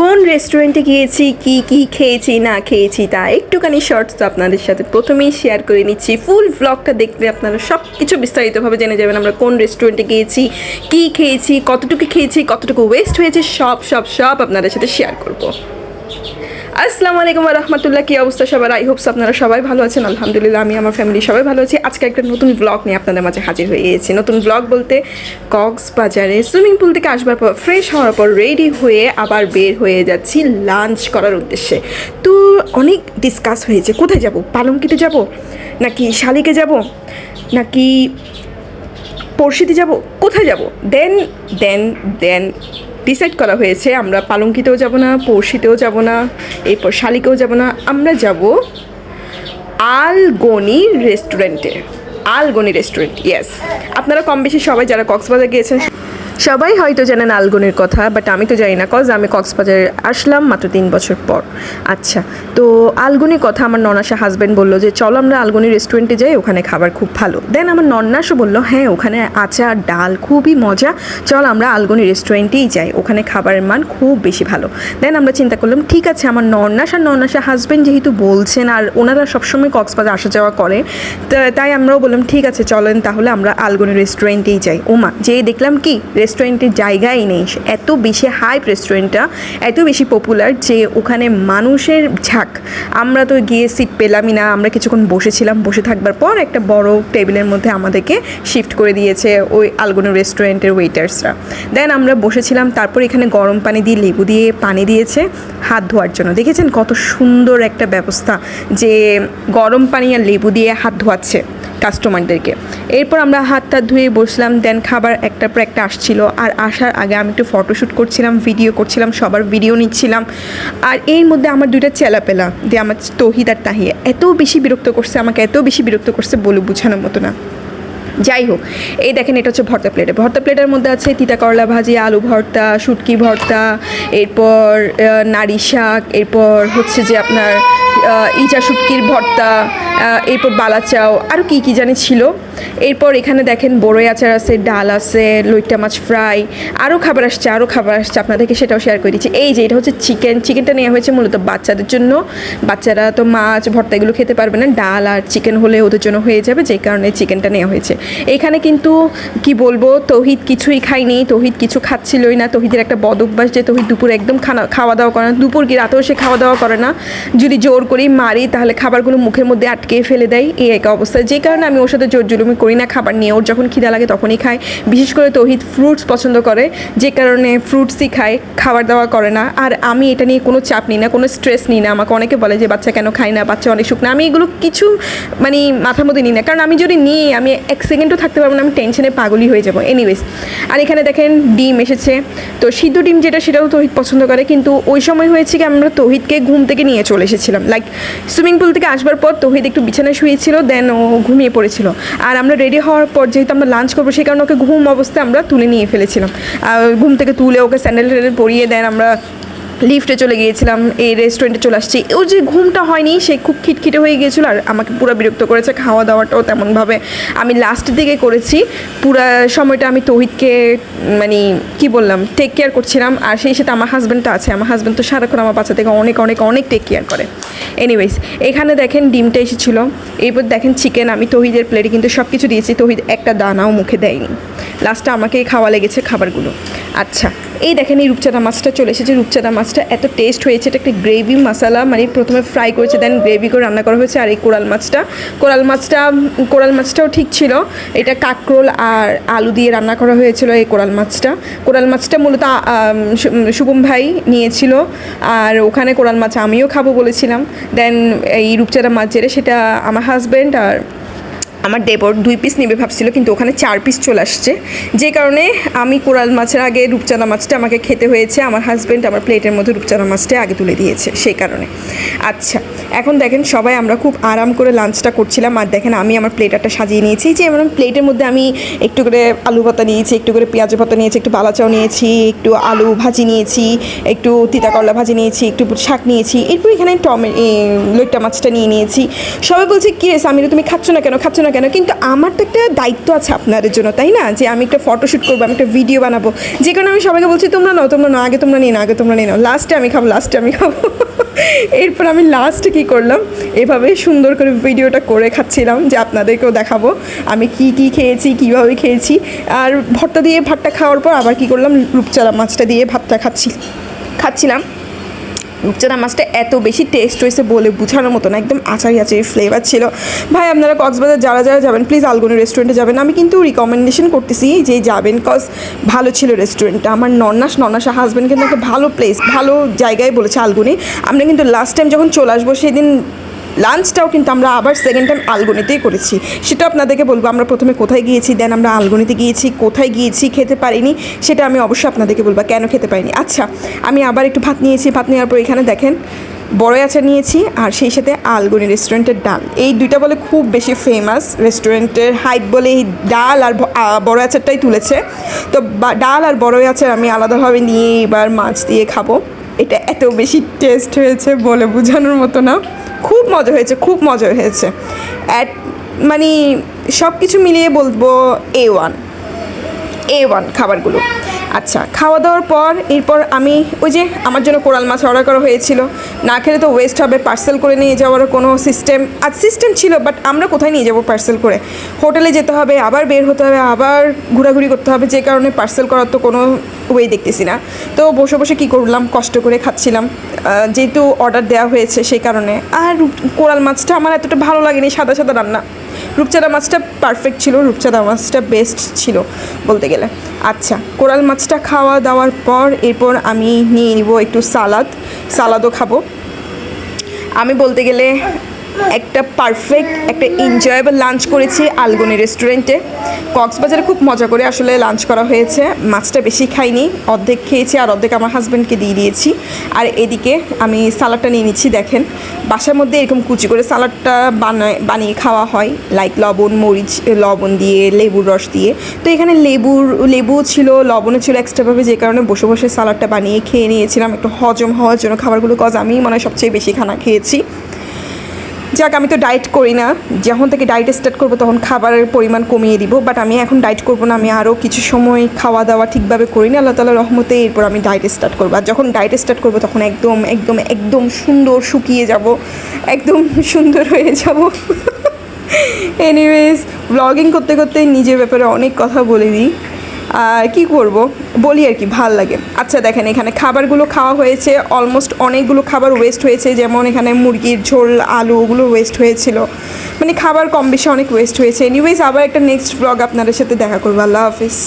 কোন রেস্টুরেন্টে গিয়েছি, কি কি খেয়েছি, না খেয়েছি, তা একটুখানি শর্টস তো আপনাদের সাথে প্রথমেই শেয়ার করে নিচ্ছি। ফুল ব্লগটা দেখলে আপনারা সব কিছু বিস্তারিতভাবে জেনে যাবেন আমরা কোন রেস্টুরেন্টে গিয়েছি, কি খেয়েছি, কতটুকু খেয়েছি, কতটুকু ওয়েস্ট হয়েছে, সব সব সব আপনাদের সাথে শেয়ার করব। আসসালামু আলাইকুম রহমতুল্লাহ। কি অবস্থা সবার? আই হোপস আপনারা সবাই ভালো আছেন। আলহামদুলিল্লাহ, আমি আমার ফ্যামিলি সবাই ভালো আছি। আজকে একটা নতুন ব্লগ নিয়ে আপনাদের মাঝে হাজির হয়ে গিয়েছি নতুন ব্লগ বলতে কক্সবাজারে সুইমিং পুল থেকে আসবার পর ফ্রেশ হওয়ার পর রেডি হয়ে আবার বের হয়ে যাচ্ছি লাঞ্চ করার উদ্দেশ্যে। তো অনেক ডিসকাস হয়েছে। কোথায় যাব? পালঙ্কিতে যাব? নাকি শালিকে যাব? নাকি পড়শিতে যাব? কোথায় যাব? দেন দেন দেন ডিসাইড করা হয়েছে, আমরা পালঙ্কিতেও যাব না, পড়শিতেও যাব না, এরপর শালিকেও যাব না, আমরা যাব আলগনি রেস্টুরেন্টে আলগনি রেস্টুরেন্ট ইয়েস আপনারা কম বেশি সবাই যারা কক্সবাজার গিয়েছেন সবাই হয়তো জানেন আলগনির কথা বাট আমি তো জানি না কজ আমি কক্সবাজারে আসলাম মাত্র তিন বছর পর। আচ্ছা তো আলগনির কথা আমার ননাসা হাজব্যান্ড বলল যে, চলো আমরা আলগনি রেস্টুরেন্টে যাই, ওখানে খাবার খুব ভালো। দেন আমার নন্নাসও বলল হ্যাঁ ওখানে আচার ডাল, খুবই মজা। চল আমরা আলগনি রেস্টুরেন্টেই যাই, ওখানে খাবারের মান খুব বেশি ভালো। দেন আমরা চিন্তা করলাম, ঠিক আছে, আমার নন্নাস আর নন্নাসা হাজব্যান্ড যেহেতু বলছেন আর ওনারা সবসময় কক্সবাজার আসা যাওয়া করে তাই আমরাও বললাম, ঠিক আছে, চলেন তাহলে আমরা আলগনি রেস্টুরেন্টেই যাই। ওমা যেয়ে দেখলাম কি রেস্টুরেন্টের জায়গাই নেই। এত বেশি হাইপ রেস্টুরেন্টটা, এত বেশি পপুলার যে ওখানে মানুষের ঝাঁক। আমরা তো গিয়ে সিট পেলামই না, আমরা কিছুক্ষণ বসেছিলাম, বসে থাকবার পর একটা বড় টেবিলের মধ্যে আমাদেরকে শিফট করে দিয়েছে ওই আলগোনো রেস্টুরেন্টের ওয়েটার্সরা দেন আমরা বসেছিলাম, তারপর এখানে গরম পানি দিয়ে, লেবু দিয়ে পানি দিয়েছে, হাত ধোয়ার জন্য। দেখেছেন কত সুন্দর একটা ব্যবস্থা যে গরম পানি আর লেবু দিয়ে হাত ধোয়াচ্ছে। কাস্টমারদেরকে এরপর আমরা হাত টাত ধুয়ে বসলাম দেন খাবার একটা পর একটা আসছিল। আর আসার আগে আমি একটু ফটোশ্যুট করছিলাম ভিডিও করছিলাম, সবার ভিডিও নিচ্ছিলাম। আর এর মধ্যে আমার দুইটা চেলা পেলা দিয়ে আমার তহিদ আর তাহিয়া। এত বেশি বিরক্ত করছে আমাকে, এত বেশি বিরক্ত করছে বলে বোঝানোর মতো না। যাই হোক, এই দেখেন এটা হচ্ছে ভর্তা প্লেটে ভর্তা প্লেটের মধ্যে আছে তিতা করলা ভাজি, আলু ভর্তা, শুটকি ভর্তা, এরপর নারী শাক, এরপর হচ্ছে যে আপনার ইচা শুটকির ভর্তা এরপর বালাচাও আরও কী কী জানি ছিল। এরপর এখানে দেখেন বড়ই আচার আছে, ডাল আছে, লইট্টা মাছ ফ্রাই, আরও খাবার আসছে, আরও খাবার আসছে, আপনাদেরকে সেটাও শেয়ার করে দিচ্ছি। এই যে, এটা হচ্ছে চিকেন, চিকেনটা নেওয়া হয়েছে মূলত বাচ্চাদের জন্য। বাচ্চারা তো মাছ, ভর্তা এগুলো খেতে পারবে না, ডাল আর চিকেন হলে ওদের জন্য হয়ে যাবে, যেই কারণে চিকেনটা নেওয়া হয়েছে। এখানে কিন্তু, কি বলব, তহিদ কিছুই খায়নি তহিদ কিছু খাচ্ছিলই না। তহিদের একটা বদ অভ্যাস যে তহিদ দুপুর একদম খানা খাওয়া দাওয়া করে না, দুপুর কি রাতেও সে খাওয়া দাওয়া করে না। যদি জোর করি মারি, তাহলে খাবারগুলো মুখের মধ্যে আটকে ফেলে দেয়, এই একা অবস্থা যে কারণে আমি ওর সাথে জোর জুলুমি করি না, খাবার নিয়ে ওর যখন খিদা লাগে তখনই খায়। বিশেষ করে তহিদ ফ্রুটস পছন্দ করে, যে কারণে ফ্রুটসই খায়, খাবার দাওয়া করে না। আর আমি এটা নিয়ে কোনো চাপ নিই না, কোনো স্ট্রেস নিই না। আমাকে অনেকে বলে যে, বাচ্চা কেন খায় না? বাচ্চা অনেক শুকনা। আমি এগুলো কিছু মানে মাথার মধ্যে নিই না। কারণ আমি যদি নিই, আমি এক সেকেন্ডও থাকতে পারব না, আমি টেনশনে পাগলই হয়ে যাব। এনিওয়েজ আর এখানে দেখেন ডিম এসেছে। তো সিদ্ধ ডিম যেটা, সেটাও তহিদ পছন্দ করে। কিন্তু ওই সময় হয়েছে কি, আমরা তহিদকে ঘুম থেকে নিয়ে চলে এসেছিলাম। লাইক সুইমিং পুল থেকে আসবার পর তহিদ একটু বিছানায় শুয়েছিল দেন ও ঘুমিয়ে পড়েছিল। আর আমরা রেডি হওয়ার পর যেহেতু আমরা লাঞ্চ করব, সেই কারণে ওকে ঘুম অবস্থায় আমরা তুলে নিয়ে ফেলেছিলাম। ঘুম থেকে তুলে ওকে স্যান্ডেল ট্যান্ডেল পরিয়ে দেন, আমরা লিফটে চলে গিয়েছিলাম, এই রেস্টুরেন্টে চলে আসছি। ও যে ঘুমটা হয়নি, সে খুব খিটখিটে হয়ে গিয়েছিল আর আমাকে পুরো বিরক্ত করেছে খাওয়া দাওয়াটাও তেমনভাবে। আমি লাস্টের দিকে করেছি, পুরো সময়টা আমি তহিদকে মানে কি বললাম টেক কেয়ার করছিলাম। আর সেই সাথে আমার হাজব্যান্ডটা আছে, আমার হাজব্যান্ড তো সারাক্ষণ আমার বাচ্চা থেকে অনেক অনেক অনেক টেক কেয়ার করে। এনিওয়েজ এখানে দেখেন ডিমটা এসেছিল। এরপর দেখেন চিকেন আমি তহিদের প্লেটে কিন্তু সব কিছু দিয়েছি। তহিদ একটা দানাও মুখে দেয়নি। লাস্টে আমাকেই খাওয়া লেগেছে খাবারগুলো। আচ্ছা এই দেখেন এই রূপচাঁদা মাছটা চলে এসেছে। রূপচাঁদা মাছটা এত টেস্ট হয়েছে, এটা একটা গ্রেভি মশলা মানে প্রথমে ফ্রাই করেছে দেন গ্রেভি করে রান্না করা হয়েছে, আর এই কোরাল মাছটা। কোরাল মাছটা, কোরাল মাছটাও ঠিক ছিল। এটা কাকরোল আর আলু দিয়ে রান্না করা হয়েছিল এই কোরাল মাছটা। কোরাল মাছটা মূলত শুভম ভাই নিয়েছিল, আর ওখানে কোরাল মাছ আমিও খাব বলেছিলাম। দেন এই রূপচাঁদা মাছ যেটা, সেটা আমার হাজব্যান্ড আর আমার দেবর দুই পিস নেবে ভাবছিল, কিন্তু ওখানে চার পিস চলে আসছে। যে কারণে আমি কোরাল মাছের আগে রূপচাঁদা মাছটা আমাকে খেতে হয়েছে, আমার হাজব্যান্ড আমার প্লেটের মধ্যে রূপচাঁদা মাছটা আগে তুলে দিয়েছে, সেই কারণে। আচ্ছা এখন দেখেন সবাই আমরা খুব আরাম করে লাঞ্চটা করছিলাম, আর দেখেন আমি আমার প্লেটারটা সাজিয়ে নিয়েছি, যে আমার প্লেটের মধ্যে আমি একটু করে আলু ভাতা নিয়েছি, একটু করে পেঁয়াজ ভাতা নিয়েছি, একটু বালাচাও নিয়েছি, একটু আলু ভাজি নিয়েছি, একটু তিতা করলা ভাজি নিয়েছি, একটু শাক নিয়েছি, এরপর এখানে টমে লইট্টা মাছটা নিয়ে নিয়েছি। সবাই বলছে, কী রে সামিরা, তুমি খাচ্ছ না কেন? খাচ্ছ না কেন? কেন কিন্তু আমার তো একটা দায়িত্ব আছে আপনাদের জন্য, তাই না? যে আমি একটা ফটোশ্যুট করব, আমি একটা ভিডিও বানাবো। যে কারণে আমি সবাইকে বলছি, তোমরা নাও তোমরা নাও, আগে তোমরা নিয়ে নাও, আগে তোমরা নিয়ে নাও। লাস্টে আমি খাব লাস্টে আমি খাব। এরপর আমি লাস্টে কী করলাম? এভাবে সুন্দর করে ভিডিওটা করে খাচ্ছিলাম যে আপনাদেরকেও দেখাবো। আমি কি কি খেয়েছি, কীভাবে খেয়েছি। আর ভর্তা দিয়ে ভাতটা খাওয়ার পর আবার কী করলাম? রূপচাঁদা মাছটা দিয়ে ভাতটা খাচ্ছি, খাচ্ছিলাম। রূপচাঁদা মাছটা এত বেশি টেস্ট হয়েছে বলে বোঝানোর মতো না, একদম আচারি আচারি ফ্লেভার ছিল। ভাই, আপনারা কক্সবাজার যারা যারা যাবেন প্লিজ আলগুনি রেস্টুরেন্টে যাবেন। আমি কিন্তু রিকমেন্ডেশন করতেছি যে যাবেন কজ ভালো ছিল রেস্টুরেন্টটা আমার নন্নাস নন্নাসা হাজব্যান্ড কিন্তু একটা ভালো প্লেস ভালো জায়গায় বলেছে আলগুনি আমরা কিন্তু লাস্ট টাইম যখন চলে আসব, সেদিন লাঞ্চটাও কিন্তু আমরা আবার সেকেন্ড টাইম আলগনিতেই করেছি। সেটা আপনাদেরকে বলব, আমরা প্রথমে কোথায় গিয়েছি দেন আমরা আলগনিতে গিয়েছি, কোথায় গিয়েছি, খেতে পারিনি, সেটা আমি অবশ্যই আপনাদেরকে বলব, কেন খেতে পারিনি। আচ্ছা আমি আবার একটু ভাত নিয়েছি, ভাত নেওয়ার পর এখানে দেখেন বড় আচার নিয়েছি, আর সেই সাথে আলগনি রেস্টুরেন্টের ডাল। এই দুইটা বলে খুব বেশি ফেমাস রেস্টুরেন্টের হাইট বলে এই ডাল আর বড় আচারটাই তুলেছে। তো ডাল আর বড় আচার আমি আলাদাভাবে নিয়ে এবার মাছ দিয়ে খাব। এটা এত বেশি টেস্ট হয়েছে বলে বোঝানোর মতো না। খুব মজা হয়েছে, খুব মজা হয়েছে। অ্যাট মানে সব কিছু মিলিয়ে বলব এ ওয়ান এ ওয়ান খাবারগুলো। আচ্ছা খাওয়া দাওয়ার পর এরপর আমি ওই যে আমার জন্য কোরাল মাছ অর্ডার করা হয়েছিল। না খেলে তো ওয়েস্ট হবে পার্সেল করে নিয়ে যাওয়ার কোনো সিস্টেম আর সিস্টেম ছিল বাট আমরা কোথায় নিয়ে যাব পার্সেল করে? হোটেলে যেতে হবে, আবার বের হতে হবে, আবার ঘোরাঘুরি করতে হবে, যে কারণে পার্সেল করার তো কোনো ওয়ে দেখতেছি না। তো বসে বসে কী করলাম, কষ্ট করে খাচ্ছিলাম। যেহেতু অর্ডার দেওয়া হয়েছে সেই কারণে। আর কোরাল মাছটা আমার এতটা ভালো লাগেনি, সাদা সাদা রান্না। রূপচাঁদা মাছটা পারফেক্ট ছিল, রূপচাঁদা মাছটা বেস্ট ছিল বলতে গেলে। আচ্ছা কোরাল মাছটা খাওয়া দাওয়ার পর এরপর আমি নিয়ে নিব একটু সালাদ। সালাদও খাব। আমি বলতে গেলে একটা পারফেক্ট একটা এনজয়েবল লাঞ্চ করেছি আলগনি রেস্টুরেন্টে কক্সবাজারে খুব মজা করে আসলে লাঞ্চ করা হয়েছে। মাছটা বেশি খাইনি, অর্ধেক খেয়েছি আর অর্ধেক আমার হাজব্যান্ডকে দিয়ে দিয়েছি। আর এদিকে আমি সালাডটা নিয়ে নিচ্ছি, দেখেন। বাসার মধ্যে এরকম কুচি করে সালাডটা বানায়, বানিয়ে খাওয়া হয় লাইক লবণ, মরিচ, লবণ দিয়ে, লেবুর রস দিয়ে। তো এখানে লেবুর, লেবু ছিল, লবণও ছিল এক্সট্রাভাবে যে কারণে বসে বসে সালাডটা বানিয়ে খেয়ে নিয়েছিলাম। একটু হজম হওয়ার জন্য খাবারগুলো কজ আমি মনে হয় সবচেয়ে বেশি খানা খেয়েছি। যাক, আমি তো ডায়েট করি না। যখন থেকে ডায়েট স্টার্ট করব তখন খাবারের পরিমাণ কমিয়ে দিব। বাট আমি এখন ডায়েট করব না, আমি আরও কিছু সময় খাওয়া দাওয়া ঠিকভাবে করি না, আল্লাহ তালা রহমতে এরপর আমি ডায়েট স্টার্ট করব। আর যখন ডায়েট স্টার্ট করব তখন একদম একদম একদম সুন্দর শুকিয়ে যাব। একদম সুন্দর হয়ে যাব। এনিওয়েজ ব্লগিং করতে করতে নিজের ব্যাপারে অনেক কথা বলে দিই। কি করব? বলি আর কি, ভালো লাগে। আচ্ছা দেখেন, এখানে খাবারগুলো খাওয়া হয়েছে। অলমোস্ট অনেকগুলো খাবার ওয়েস্ট হয়েছে, যেমন এখানে মুরগির ঝোল, আলু, ওগুলো ওয়েস্ট হয়েছিল। মানে খাবার কম বেশি অনেক ওয়েস্ট হয়েছে। এনিওয়েজ আবার একটা নেক্সট ব্লগ আপনাদের সাথে দেখা করব। আল্লাহ হাফিজ।